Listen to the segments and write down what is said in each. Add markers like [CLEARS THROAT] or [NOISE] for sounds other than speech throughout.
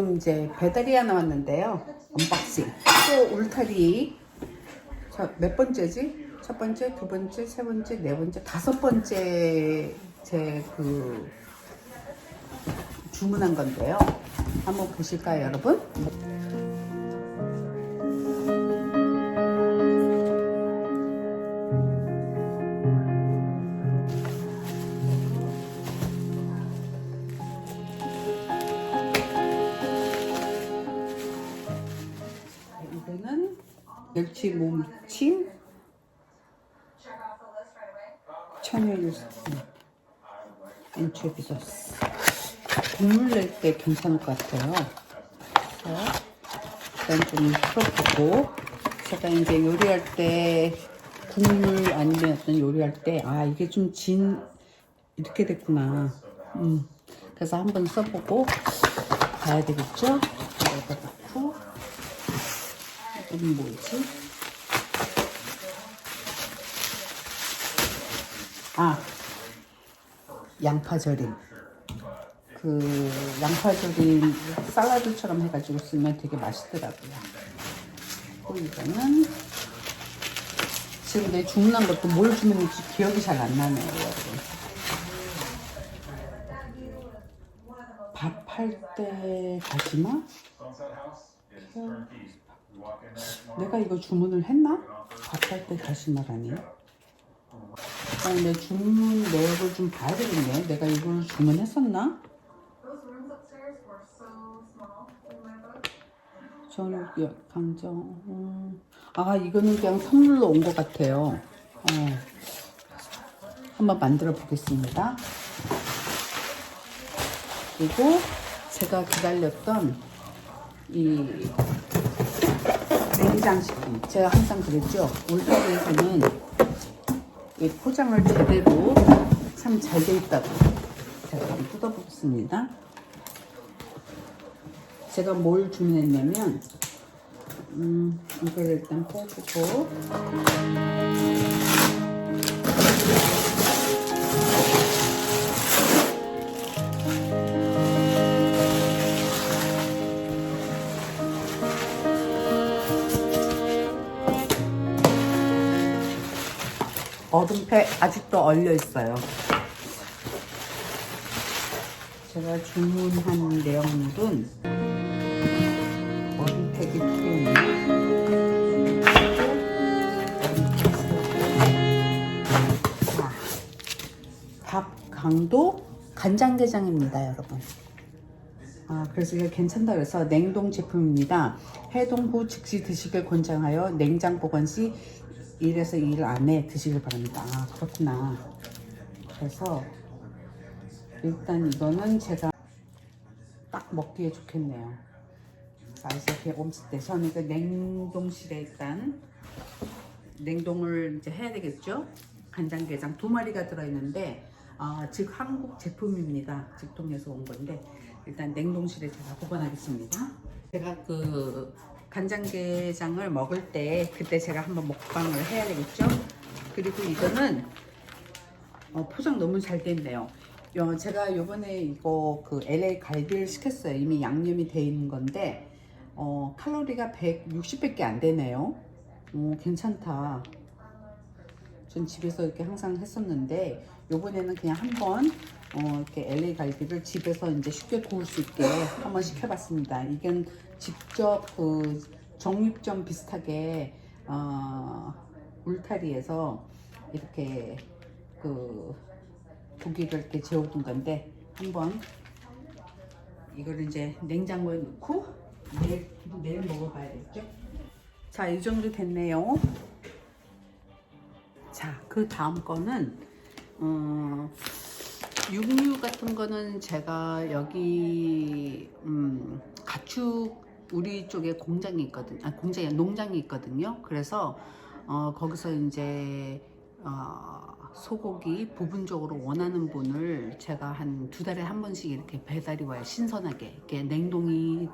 지금 이제 배달이 하나 왔는데요. 언박싱. 또 울타리. 자, 몇 번째지? 첫 번째, 두 번째, 세 번째, 네 번째, 다섯 번째 제 그 주문한 건데요. 한번 보실까요, 여러분? 멸치 몸침 천연 엔초비 소스 국물 낼 때 괜찮을 것 같아요. 그래서 일단 좀 풀어보고 제가 이제 요리할 때 국물 아니면 어떤 요리할 때 아 이게 좀 진 이렇게 됐구나. 음 그래서 한번 써보고 봐야 되겠죠? 여기다 넣고 이건 뭐지? 아, 양파절임. 그 양파절임 샐러드처럼 해가지고 쓰면 되게 맛있더라고요. 그리고 이거는 지금 내 주문한 것도 뭘 주문했지 기억이 잘 안 나네요, 여러분. 밥할 때 다시마? 내가 이거 주문을 했나? 밥할 때 다시마라니. 일단 내 주문 내역을 좀 봐야 되겠네. 내가 이걸 주문했었나? Those rooms upstairs were so small in my book. 저녁 강정. 음. 아 이거는 그냥 선물로 온 것 같아요. 어. 한번 만들어 보겠습니다. 그리고 제가 기다렸던 이 냉장식품. 제가 항상 그랬죠. 울타리에서는 이 포장을 제대로 참 잘 돼 있다고. 제가 한번 뜯어보겠습니다. 제가 뭘 주문했냐면 음, 이걸 일단 빼주고 얼음팩 아직도 얼려 있어요. 제가 주문한 내용물은 얼음팩이 필요해요. 자, 밥 강도 간장게장입니다, 여러분. 아, 그래서 이게 괜찮다 그래서 냉동 제품입니다. 해동 후 즉시 드시길 권장하여 냉장 보관 시 1에서 2일 안에 드시길 바랍니다. 아, 그렇구나. 그래서 일단 이거는 제가 딱 먹기에 좋겠네요. 자, 이렇게 옮을 때 저는 그 냉동실에 일단 냉동을 이제 해야 되겠죠? 간장게장 두 마리가 들어있는데 아, 즉 한국 제품입니다. 직통에서 온 건데 일단 냉동실에 제가 보관하겠습니다. 제가 그 간장게장을 먹을 때 그때 제가 한번 먹방을 해야 되겠죠? 그리고 이거는 어, 포장 너무 잘 됐네요. 어, 제가 요번에 이거 그 LA 갈비를 시켰어요. 이미 양념이 돼 있는 건데 어, 칼로리가 160밖에 안 되네요. 오, 괜찮다. 전 집에서 이렇게 항상 했었는데 요번에는 그냥 한번 어, 이렇게 LA 갈비를 집에서 이제 쉽게 구울 수 있게 한번 시켜봤습니다. 이건 직접 그 정육점 비슷하게 어, 울타리에서 이렇게 그 고기를 이렇게 재워둔 건데 한번 이걸 이제 냉장고에 넣고 내일 내일 먹어봐야겠죠. 자, 이 정도 됐네요. 자, 그 다음 거는 어, 육류 같은 거는 제가 여기 음, 가축 우리 쪽에 공장이 있거든. 아, 공장이 농장이 있거든요. 그래서 어, 거기서 이제 어, 소고기 부분적으로 원하는 분을 제가 한 두 달에 한 번씩 이렇게 배달이 와요. 신선하게. 이렇게 냉동이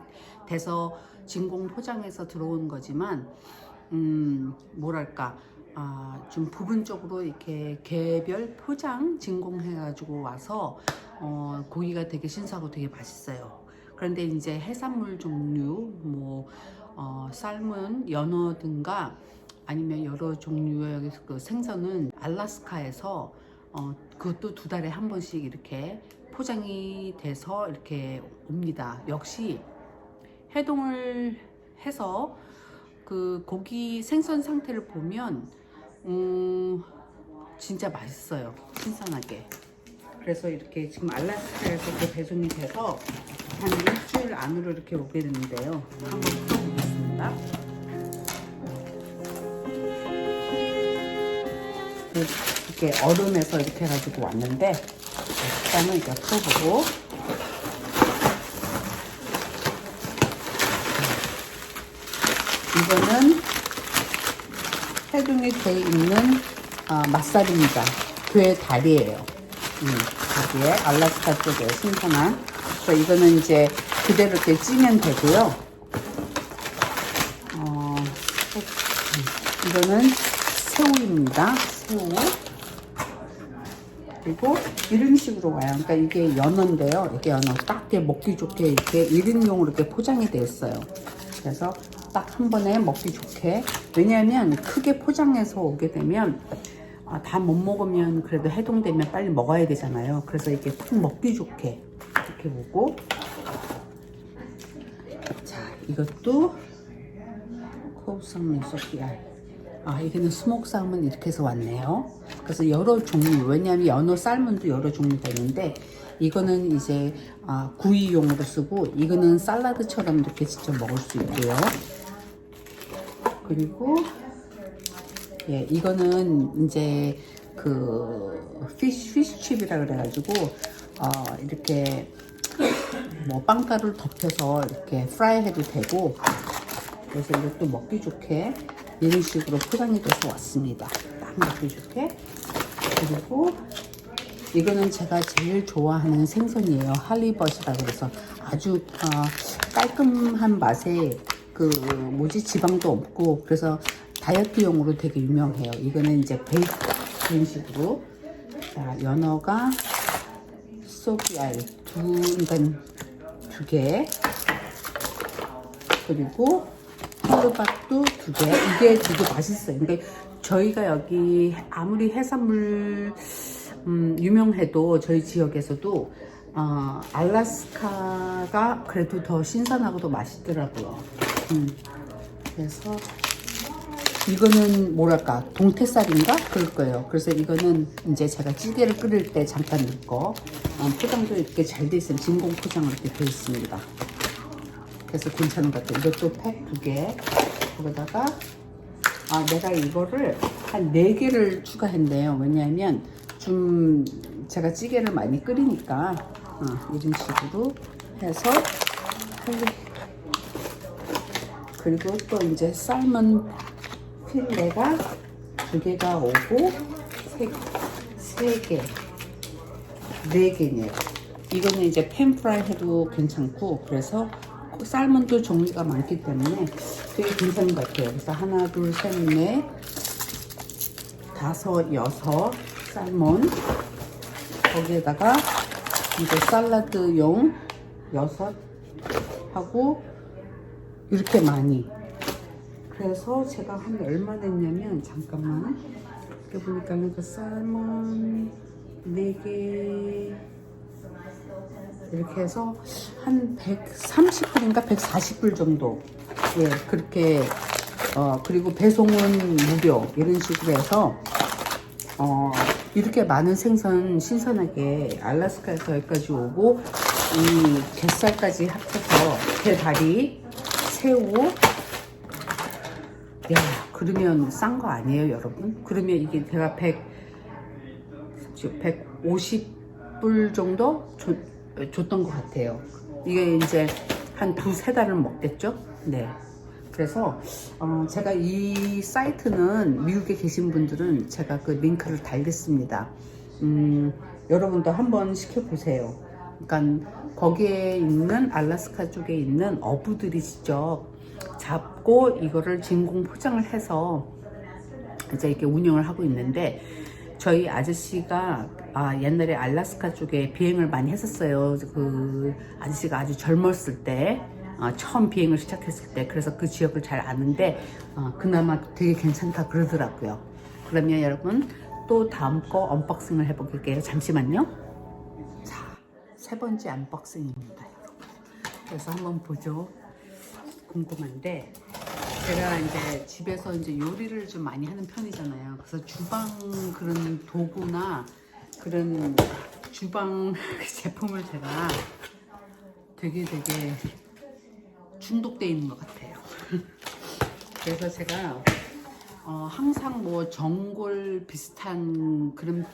돼서 진공 포장해서 들어온 거지만 음, 뭐랄까, 아, 좀 부분적으로 이렇게 개별 포장 진공해가지고 와서, 어, 고기가 되게 신선하고 되게 맛있어요. 그런데 이제 해산물 종류, 뭐, 어, 삶은 연어 등과 아니면 여러 종류의 그 생선은 알라스카에서 어, 그것도 두 달에 한 번씩 이렇게 포장이 돼서 이렇게 옵니다. 역시 해동을 해서 그 고기 생선 상태를 보면 음, 진짜 맛있어요. 신선하게. 그래서 이렇게 지금 알라스카에서 이렇게 배송이 돼서 한 일주일 안으로 이렇게 오게 되는데요. 한번 풀어보겠습니다. 이렇게 얼음에서 이렇게 해가지고 왔는데 일단은 이렇게 풀어보고 이거는 해동이 돼 있는 아, 맛살입니다. 괴 다리예요. 음, 여기에 알라스카 쪽에 신선한. 그래서 이거는 이제 그대로 이렇게 찌면 되고요. 어, 새- 음, 이거는 새우입니다. 새우. 그리고 이런 식으로 와요. 그러니까 이게 연어인데요. 이게 연어 딱 이렇게 먹기 좋게 이렇게 1인용으로 이렇게 포장이 되어 있어요. 그래서 딱 한 번에 먹기 좋게. 왜냐하면 크게 포장해서 오게 되면 아, 다 못 먹으면 그래도 해동되면 빨리 먹어야 되잖아요. 그래서 이렇게 딱 먹기 좋게 이렇게 보고. 자, 이것도 코우상문 소피알. 아, 이게는 살몬 이렇게 해서 왔네요. 그래서 여러 종류, 왜냐하면 연어 살몬도 여러 종류가 있는데, 이거는 이제 아, 구이용으로 쓰고, 이거는 샐러드처럼 이렇게 직접 먹을 수 있고요. 그리고, 예, 이거는 이제 그 피쉬, 피쉬칩이라 그래가지고, 어, 이렇게 뭐 빵가루를 덮여서 이렇게 프라이 해도 되고, 그래서 이것도 먹기 좋게 이런 식으로 포장이 돼서 왔습니다. 딱 먹기 좋게. 그리고 이거는 제가 제일 좋아하는 생선이에요. 할리벗이라 그래서 아주 어, 깔끔한 맛에 그 뭐지 지방도 없고 그래서 다이어트용으로 되게 유명해요. 이거는 이제 베이크 이런 식으로 자 연어가 소비알 두 그러니까 두 개. 그리고 호르밥도 두 개. 이게 되게 맛있어요. 근데 저희가 여기 아무리 해산물 음, 유명해도 저희 지역에서도 어, 알라스카가 그래도 더 신선하고 더 맛있더라고요. 음, 그래서 이거는 뭐랄까 동태살인가 그럴 거예요. 그래서 이거는 이제 제가 찌개를 끓일 때 잠깐 넣고 어, 포장도 이렇게 잘 돼 있어요. 진공 포장으로 이렇게 돼 있습니다. 그래서 괜찮은 것 같아요. 이것도 팩 두 개. 거기다가 아 내가 이거를 한네 개를 추가했네요. 왜냐하면 좀 제가 찌개를 많이 끓이니까 어, 이런 식으로 해서. 그리고 또 이제 삶은 필레가 두 개가 오고 세, 세 개, 네 개네요. 이거는 이제 팬프라이 해도 괜찮고 그래서 삶은도 종류가 많기 때문에 되게 괜찮은 것 같아요. 그래서 하나, 둘, 셋, 넷, 다섯, 여섯 삶은 거기에다가 이제 샐러드용 여섯 하고 이렇게 많이 그래서 제가 한 얼마 냈냐면 잠깐만. 이렇게 보니까는 그 살몬 4개. 이렇게 해서 한 130불인가 140불 정도. 예 그렇게 어 그리고 배송은 무료. 이런 식으로 해서 어 이렇게 많은 생선 신선하게 알라스카에서 여기까지 오고 이 갯살까지 합쳐서 게다리 새우 야, 그러면 싼 거 아니에요, 여러분? 그러면 이게 제가 100, 150불 정도 줬, 줬던 것 같아요. 이게 이제 한 두세 달은 먹겠죠? 네. 그래서 어, 제가 이 사이트는 미국에 계신 분들은 제가 그 링크를 달겠습니다. 음, 여러분도 한번 시켜보세요. 그러니까 거기에 있는 알라스카 쪽에 있는 어부들이 직접 잡고 이거를 진공 포장을 해서 이제 이렇게 운영을 하고 있는데 저희 아저씨가 아, 옛날에 알라스카 쪽에 비행을 많이 했었어요. 그 아저씨가 아주 젊었을 때 어, 처음 비행을 시작했을 때 그래서 그 지역을 잘 아는데 어, 그나마 되게 괜찮다 그러더라고요. 그러면 여러분 또 다음 거 언박싱을 해볼게요. 잠시만요. 자, 세 번째 언박싱입니다. 그래서 한번 보죠. 궁금한데 제가 이제 집에서 이제 요리를 좀 많이 하는 편이잖아요. 그래서 주방 그런 도구나 그런 주방 [LAUGHS] 제품을 제가 되게 되게 중독돼 있는 것 같아요. [LAUGHS] 그래서 제가 어, 항상 뭐 전골 비슷한 그런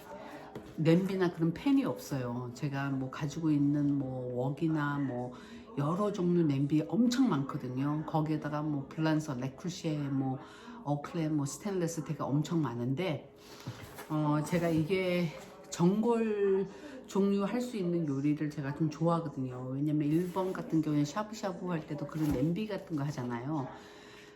냄비나 그런 팬이 없어요. 제가 뭐 가지고 있는 뭐 웍이나 뭐 여러 종류 냄비 엄청 많거든요. 거기에다가 뭐 블란서, 레크시에, 뭐 어클레, 뭐 스테인레스 되게 엄청 많은데 어 제가 이게 전골 종류 할 수 있는 요리를 제가 좀 좋아하거든요. 왜냐면 일본 같은 경우에 샤브샤브 할 때도 그런 냄비 같은 거 하잖아요.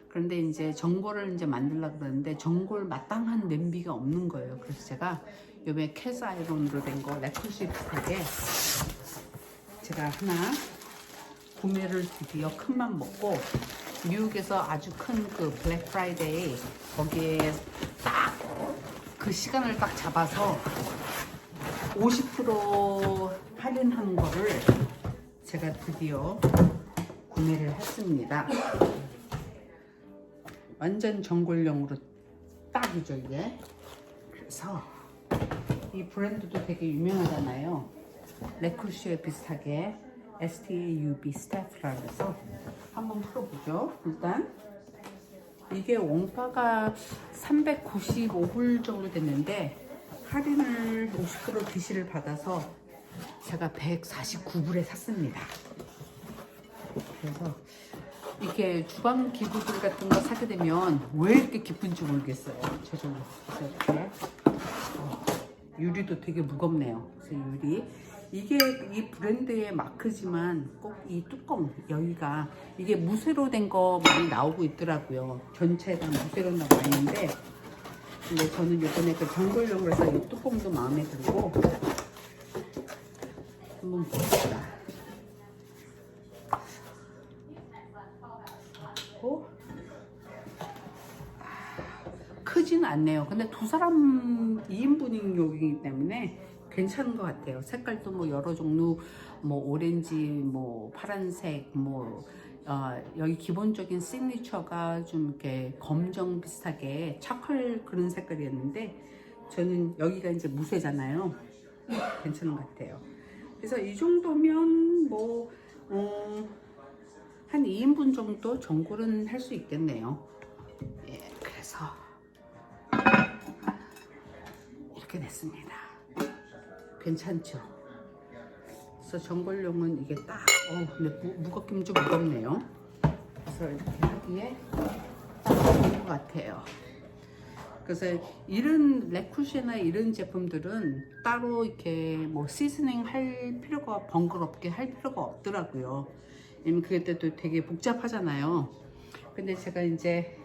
그런데 이제 전골을 이제 만들려고 그러는데 전골 마땅한 냄비가 없는 거예요. 그래서 제가 요번에 캐스 아이론으로 된 거 레크시 비슷하게 제가 하나 구매를 드디어 큰맘 먹고 미국에서 아주 큰 그 블랙 프라이데이 거기에 딱 그 시간을 딱 잡아서 50% 할인한 거를 제가 드디어 구매를 했습니다. 완전 전골용으로 딱이죠 이게. 그래서 이 브랜드도 되게 유명하잖아요. 레쿠시에 비슷하게 STAUB 스태프라 그래서 한번 풀어보죠. 일단 이게 원가가 395불 정도 됐는데 할인을 50% DC를 받아서 제가 149불에 샀습니다. 그래서 이렇게 주방 기구들 같은 거 사게 되면 왜 이렇게 기쁜지 모르겠어요. 저좀 이렇게 어, 유리도 되게 무겁네요. 그래서 유리 이게 이 브랜드의 마크지만 꼭 이 뚜껑 여기가 이게 무쇠로 된 거 많이 나오고 있더라고요. 전체가 무쇠로 나와 있는데 근데 저는 이번에 그 전골용으로 해서 이 뚜껑도 마음에 들고 한번 봅시다. 고 크진 않네요. 근데 두 사람 2인분인 요기이기 때문에 괜찮은 것 같아요. 색깔도 뭐 여러 종류, 뭐 오렌지, 뭐 파란색, 뭐 어, 여기 기본적인 시그니처가 좀 이렇게 검정 비슷하게 차컬 그런 색깔이었는데 저는 여기가 이제 무쇠잖아요. 괜찮은 것 같아요. 그래서 이 정도면 뭐 어, 한 2인분 정도 전골은 할 수 있겠네요. 예, 그래서 이렇게 됐습니다. 괜찮죠? 그래서 전골용은 이게 딱, 어, 근데 무, 무겁긴 좀 무겁네요. 그래서 이렇게 하기에 딱 좋은 것 같아요. 그래서 이런 레쿠시나 이런 제품들은 따로 이렇게 뭐 시즈닝 할 필요가 번거롭게 할 필요가 없더라고요. 왜냐면 그게 또 되게 복잡하잖아요. 근데 제가 이제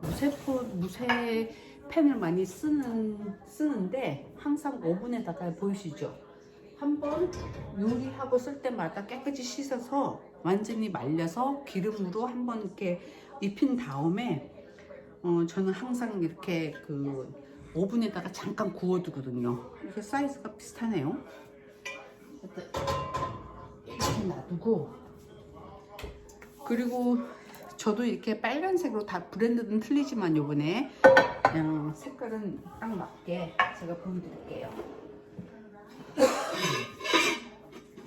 무쇠포 무쇠 팬을 많이 쓰는 쓰는데 항상 오븐에다가 보이시죠? 한번 요리하고 쓸 때마다 깨끗이 씻어서 완전히 말려서 기름으로 한번 이렇게 입힌 다음에 어, 저는 항상 이렇게 그 오븐에다가 잠깐 구워두거든요. 이렇게 사이즈가 비슷하네요. 이렇게 놔두고 그리고 저도 이렇게 빨간색으로 다 브랜드는 틀리지만 요번에 그냥 색깔은 딱 맞게 제가 보여드릴게요.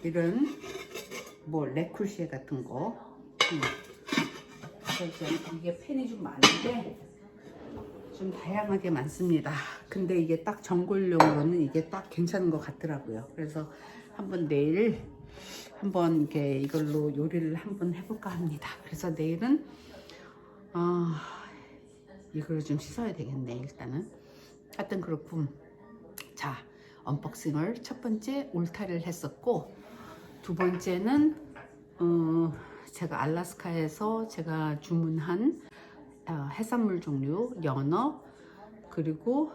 이런 뭐 레쿨시에 같은 거. 음. 이게 펜이 좀 많은데 좀 다양하게 많습니다. 근데 이게 딱 전골용으로는 이게 딱 괜찮은 것 같더라고요. 그래서 한번 내일 한번 이렇게 이걸로 요리를 한번 해볼까 합니다. 그래서 내일은 어, 이걸 좀 씻어야 되겠네 일단은. 하여튼 그렇군. 자 언박싱을 첫 번째 울타리를 했었고 두 번째는 어, 제가 알라스카에서 제가 주문한 어, 해산물 종류 연어 그리고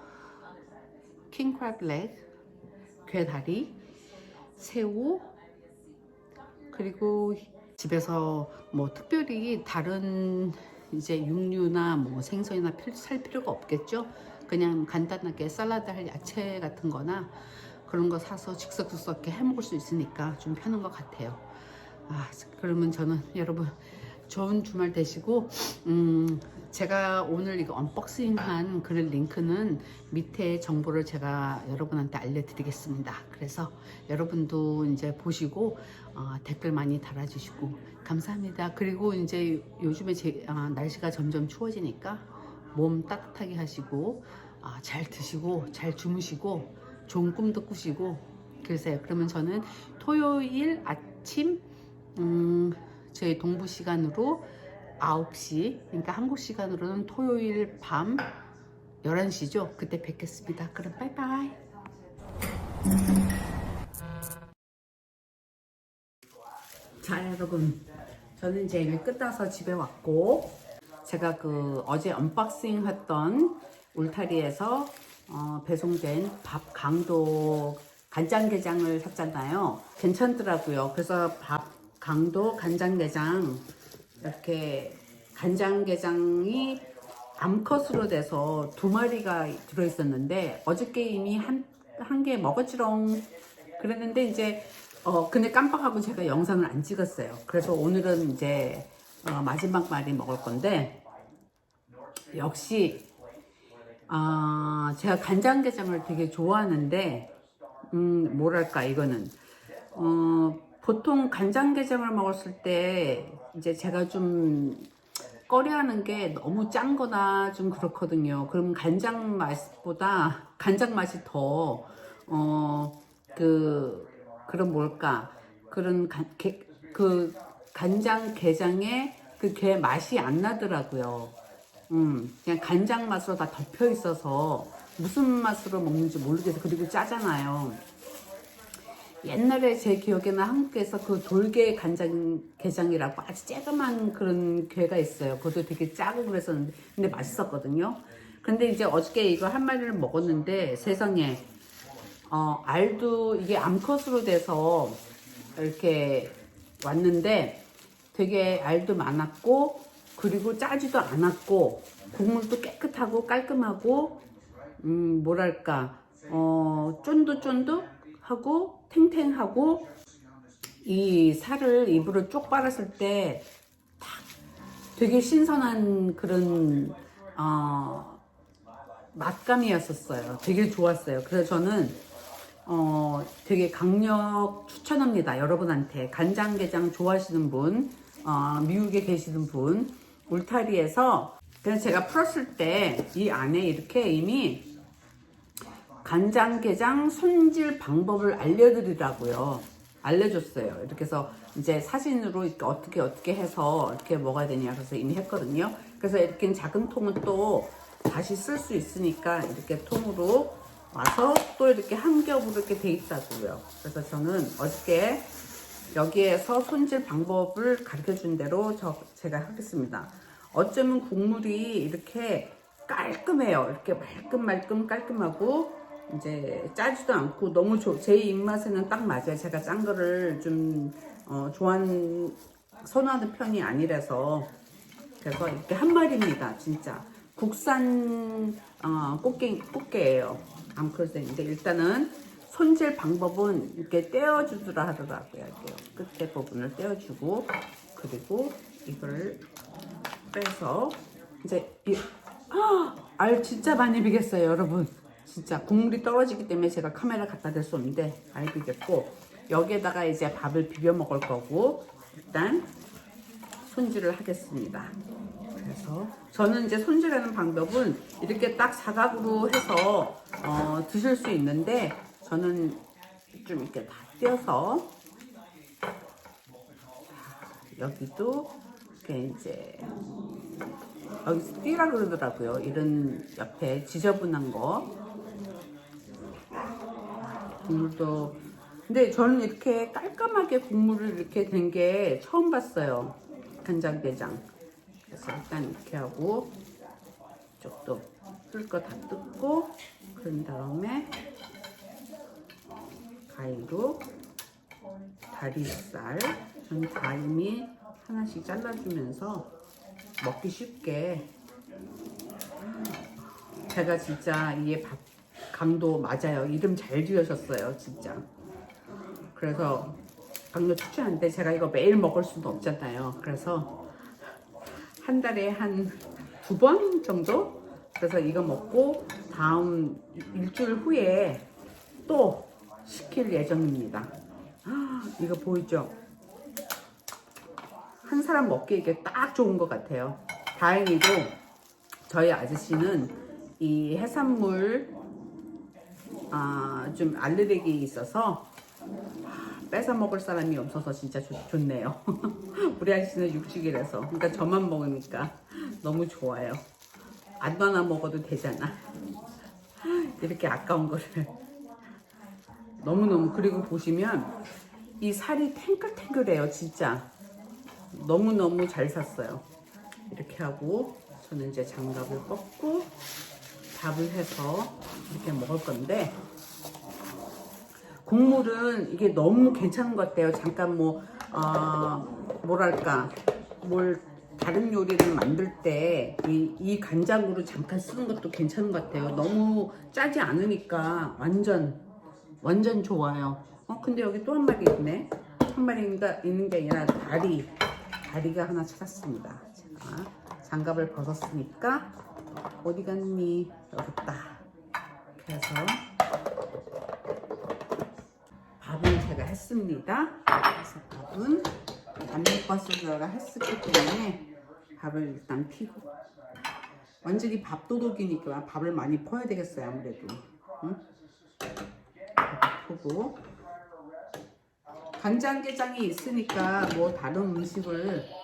킹크랩 렉 괴다리 새우 그리고 집에서 뭐 특별히 다른 이제 육류나 뭐 생선이나 필- 살 필요가 없겠죠. 그냥 간단하게 샐러드 할 야채 같은 거나 그런 거 사서 즉석즉석하게 해 먹을 수 있으니까 좀 편한 것 같아요. 아, 그러면 저는 여러분 좋은 주말 되시고 음, 제가 오늘 이거 언박싱한 글 링크는 밑에 정보를 제가 여러분한테 알려드리겠습니다. 그래서 여러분도 이제 보시고 어, 댓글 많이 달아주시고 감사합니다. 그리고 이제 요즘에 제, 아, 날씨가 점점 추워지니까 몸 따뜻하게 하시고 아, 잘 드시고 잘 주무시고 좋은 꿈도 꾸시고 그러세요. 그러면 저는 토요일 아침 음, 저희 동부 시간으로 9시, 그러니까 한국 시간으로는 토요일 밤 11시죠. 그때 뵙겠습니다. 그럼 빠이빠이. 자, 여러분. 저는 이제 일 끝나서 집에 왔고, 제가 그 어제 언박싱 했던 울타리에서 어, 배송된 밥 강도 간장게장을 샀잖아요. 괜찮더라고요. 그래서 밥 강도 간장게장. 이렇게 간장게장이 암컷으로 돼서 두 마리가 들어있었는데 어저께 이미 한 한 개 먹었지롱. 그랬는데 이제 어 근데 깜빡하고 제가 영상을 안 찍었어요. 그래서 오늘은 이제 어, 마지막 마리 먹을 건데 역시 아 제가 간장게장을 되게 좋아하는데 음 뭐랄까 이거는. 어 보통 간장게장을 먹었을 때 이제 제가 좀 꺼려하는 게 너무 짠 거나 좀 그렇거든요. 그럼 간장 맛보다 간장 맛이 더, 어, 그, 그런 뭘까. 그런 간, 게, 그 간장 게장에 그게 맛이 안 나더라고요. 음, 그냥 간장 맛으로 다 덮여 있어서 무슨 맛으로 먹는지 모르겠어. 그리고 짜잖아요. 옛날에 제 기억에는 한국에서 그 돌게 간장 게장이라고 아주 쬐그만 그런 게가 있어요. 그것도 되게 짜고 그랬었는데 근데 맛있었거든요. 근데 이제 어저께 이거 한 마리를 먹었는데 세상에 어 알도 이게 암컷으로 돼서 이렇게 왔는데 되게 알도 많았고 그리고 짜지도 않았고 국물도 깨끗하고 깔끔하고 음 뭐랄까 어 쫀득쫀득 하고 탱탱하고 이 살을 입으로 쪽 빨았을 때 딱 되게 신선한 그런 어 맛감이었었어요. 되게 좋았어요. 그래서 저는 어 되게 강력 추천합니다. 여러분한테 간장게장 좋아하시는 분, 어, 미국에 계시는 분, 울타리에서 그래서 제가 풀었을 때 이 안에 이렇게 이미 간장게장 손질 방법을 알려드리라고요. 알려줬어요. 이렇게 해서 이제 사진으로 이렇게 어떻게 어떻게 해서 이렇게 먹어야 되냐 그래서 이미 했거든요. 그래서 이렇게 작은 통은 또 다시 쓸 수 있으니까 이렇게 통으로 와서 또 이렇게 한 겹으로 이렇게 돼 있다고요. 그래서 저는 어저께 여기에서 손질 방법을 가르쳐 준 대로 저 제가 하겠습니다. 어쩌면 국물이 이렇게 깔끔해요. 이렇게 말끔말끔 깔끔하고 이제 짜지도 않고 너무 좋, 제 입맛에는 딱 맞아요. 제가 짠 거를 좀 어, 좋아하는 선호하는 편이 아니라서 그래서 이렇게 한 마리입니다. 진짜 국산 어, 꽃게 꽃게예요. 암컷인데 일단은 손질 방법은 이렇게 떼어주더라 하더라고요. 이렇게 끝에 부분을 떼어주고 그리고 이걸 빼서 이제 이, 아, 알 진짜 많이 비겠어요, 여러분. 진짜 국물이 떨어지기 때문에 제가 카메라 갖다 댈 수 없는데 알 비겠고 여기에다가 이제 밥을 비벼 먹을 거고 일단 손질을 하겠습니다. 그래서 저는 이제 손질하는 방법은 이렇게 딱 사각으로 해서 어, 드실 수 있는데 저는 좀 이렇게 다 띄어서 여기도 이렇게 이제 여기서 띠라 그러더라고요. 이런 옆에 지저분한 거. 국물도. 근데 저는 이렇게 깔끔하게 국물을 이렇게 된 게 처음 봤어요. 간장 게장. 그래서 일단 이렇게 하고 이쪽도 뜰거다 뜯고 그런 다음에 가위로 다리살, 전 다임이 하나씩 잘라주면서 먹기 쉽게 제가 진짜 이게 밥 강도 맞아요. 이름 잘 지으셨어요, 진짜. 그래서 강도 추천하는데 제가 이거 매일 먹을 수는 없잖아요. 그래서 한 달에 한 두 번 정도? 그래서 이거 먹고 다음 일주일 후에 또 시킬 예정입니다. 아, 이거 보이죠? 한 사람 먹기 이게 딱 좋은 것 같아요. 다행히도 저희 아저씨는 이 해산물 아, 좀 알레르기 있어서 뺏어 먹을 사람이 없어서 진짜 좋, 좋네요. [LAUGHS] 우리 아저씨는 육식이라서 그러니까 저만 먹으니까 너무 좋아요. 안 하나 먹어도 되잖아. 이렇게 아까운 거를 너무너무 그리고 보시면 이 살이 탱글탱글해요 진짜 너무너무 잘 샀어요 이렇게 하고 저는 이제 장갑을 꺾고 밥을 해서 이렇게 먹을 건데 국물은 이게 너무 괜찮은 것 같아요 잠깐 뭐 어, 뭐랄까 뭘 다른 요리를 만들 때 이 이 간장으로 잠깐 쓰는 것도 괜찮은 것 같아요 너무 짜지 않으니까 완전 완전 좋아요. 어 근데 여기 또 한 마리 있네. 한 마리가 있는 게 아니라 다리 다리가 하나 찾았습니다. 제가 장갑을 벗었으니까 어디 갔니? 여기 있다. 그래서 밥은 제가 했습니다. 그래서 밥은 단백버섯을 했었기 때문에 밥을 일단 피고 완전히 밥도둑이니까 밥을 많이 퍼야 되겠어요 아무래도. 응? 크고 간장게장이 있으니까 뭐 다른 음식을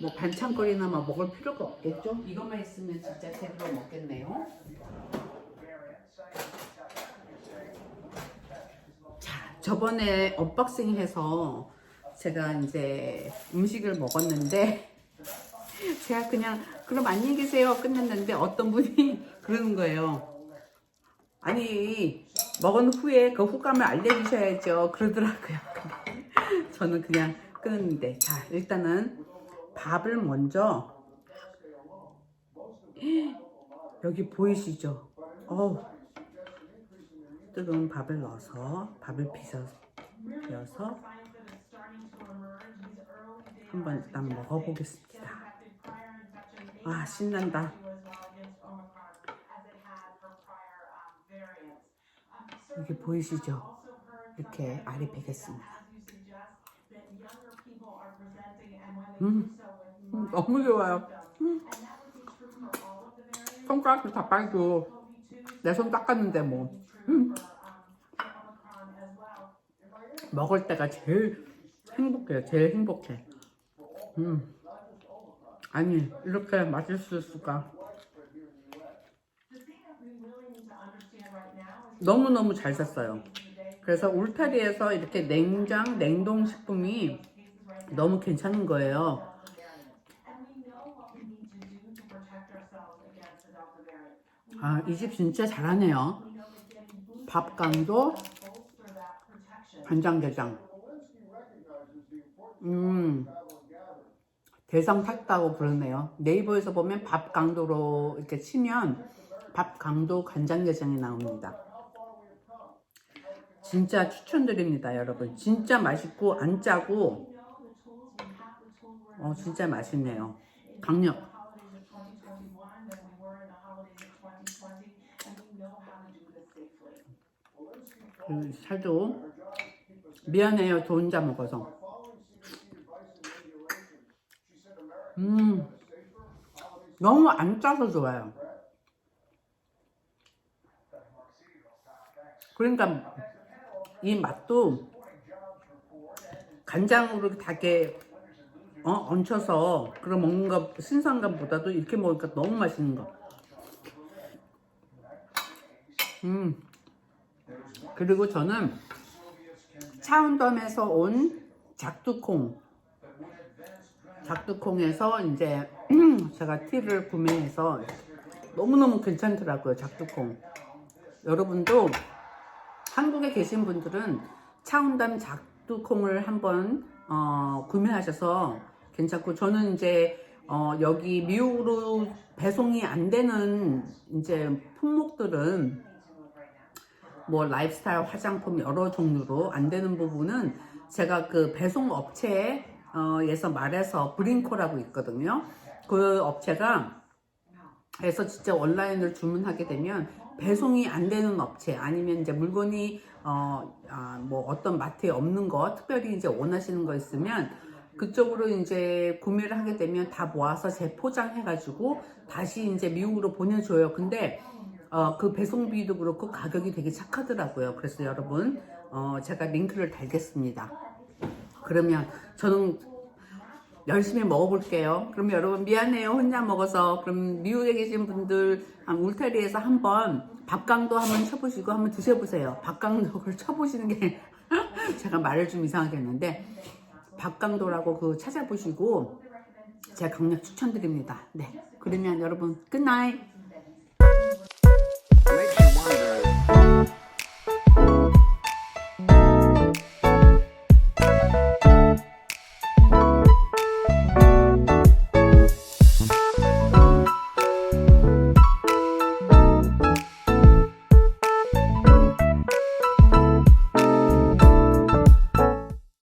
뭐 반찬거리나 막 먹을 필요가 없겠죠? 이것만 있으면 진짜 제대로 먹겠네요. 자, 저번에 언박싱 해서 제가 이제 음식을 먹었는데 [LAUGHS] 제가 그냥 그럼 안녕히 계세요 끝냈는데 어떤 분이 [LAUGHS] 그러는 거예요. 아니 먹은 후에 그 후감을 알려주셔야죠 그러더라고요 저는 그냥 끊었는데 자 일단은 밥을 먼저 여기 보이시죠 어우 뜨거운 밥을 넣어서 밥을 비어서 한번 일단 먹어보겠습니다 아 신난다 여기 보이시죠? 이렇게 알이 베겠습니다. 음, 음, 너무 좋아요. 음. 손가락도 다 빨고 내 손 닦았는데 뭐 음. 먹을 때가 제일 행복해요. 제일 행복해. 음. 아니 이렇게 맛있을 수가. 너무너무 잘 샀어요. 그래서 울타리에서 이렇게 냉장, 냉동 식품이 너무 괜찮은 거예요. 아, 이 집 진짜 잘하네요. 밥강도 간장게장. 음, 대상 탔다고 부르네요. 네이버에서 보면 밥 강도로 이렇게 치면 밥 강도 간장게장이 나옵니다. 진짜 추천드립니다, 여러분. 진짜 맛있고 안 짜고 어 진짜 맛있네요. 강력. 그 살도 미안해요, 저 혼자 먹어서. 음, 너무 안 짜서 좋아요. 그러니까 이 맛도 간장으로 다게 어, 얹혀서 그런 먹는 것 신선감보다도 이렇게 먹으니까 너무 맛있는 거. 음. 그리고 저는 차운덤에서 온 작두콩 작두콩에서 이제 [CLEARS THROAT] 제가 티를 구매해서 너무너무 괜찮더라고요. 작두콩. 여러분도 한국에 계신 분들은 차운담 작두콩을 한번 어, 구매하셔서 괜찮고 저는 이제 어, 여기 미국으로 배송이 안 되는 이제 품목들은 뭐 라이프스타일 화장품 여러 종류로 안 되는 부분은 제가 그 배송 업체에서 말해서 브링코라고 있거든요. 그 업체가 해서 진짜 온라인으로 주문하게 되면 배송이 안 되는 업체 아니면 이제 물건이 어, 아, 뭐 어떤 마트에 없는 거 특별히 이제 원하시는 거 있으면 그쪽으로 이제 구매를 하게 되면 다 모아서 재포장해 가지고 다시 이제 미국으로 보내줘요. 근데 어, 그 배송비도 그렇고 가격이 되게 착하더라고요. 그래서 여러분 어, 제가 링크를 달겠습니다. 그러면 저는 열심히 먹어볼게요. 그럼 여러분 미안해요. 혼자 먹어서. 그럼 미국에 계신 분들 한 울타리에서 한번 밥강도 한번 쳐보시고 한번 드셔보세요. 밥강도를 [LAUGHS] 쳐보시는 게 [LAUGHS] 제가 말을 좀 이상하게 했는데 밥강도라고 그 찾아보시고 제가 강력 추천드립니다. 네. 그러면 여러분 끝나잇.